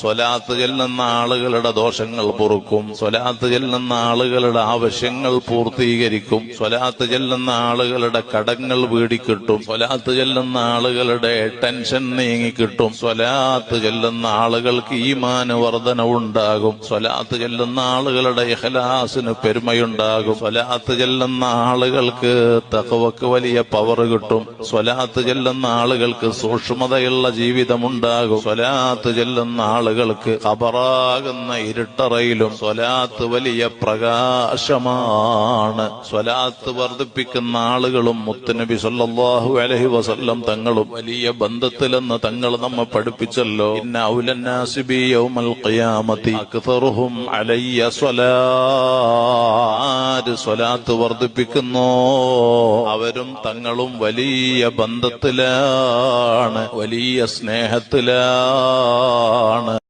സ്വലാത്ത് ചെല്ലുന്ന ആളുകളുടെ ദോഷങ്ങൾ പൊറുക്കും. സ്വലാത്ത് ചെല്ലുന്ന ആളുകളുടെ ആവശ്യങ്ങൾ പൂർത്തീകരിക്കും. സ്വലാത്ത് ചെല്ലുന്ന ആളുകളുടെ കടങ്ങൾ വീടിക്കിട്ടും. സ്വലാത്ത് ചെല്ലുന്ന ആളുകളുടെ ടെൻഷൻ നീങ്ങിക്കിട്ടും. സ്വലാത്ത് ചെല്ലുന്ന ആളുകൾക്ക് ഈമാന വർധന ഉണ്ടാകും സ്വലാത്ത് ചെല്ലുന്ന ആളുകളുടെ ഇഹലാസിന് പെരുമയുണ്ടാകും. സ്വലാത്ത് ചെല്ലുന്ന ആളുകൾക്ക് തകവക്ക് വലിയ പവർ കിട്ടും. സ്വലാത്ത് ചെല്ലുന്ന ആളുകൾക്ക് സൂക്ഷ്മതയുള്ള ജീവിതമുണ്ടാകും. സ്വലാത്ത് ചെല്ലുന്ന ആളുകൾക്ക് ഖബറാകുന്ന ഇരുട്ടറയിലും സ്വലാത്ത് വലിയ പ്രകാശമാണ്. സ്വലാത്ത് വർദ്ധിപ്പിക്കുന്ന ആളുകളും മുത്തുനബി സല്ലാഹു അലഹി വസല്ലം തങ്ങളും വലിയ ബന്ധത്തിലെന്ന് തങ്ങൾ നമ്മെ പഠിപ്പിച്ചല്ലോ. അലയ്യ സ്വലാത്ത് വർദ്ധിപ്പിക്കുന്നോ? അവരും തങ്ങളും വലിയ ബന്ധത്തിലാണ്. വലിയ സ്നേഹത്തിലാണ്.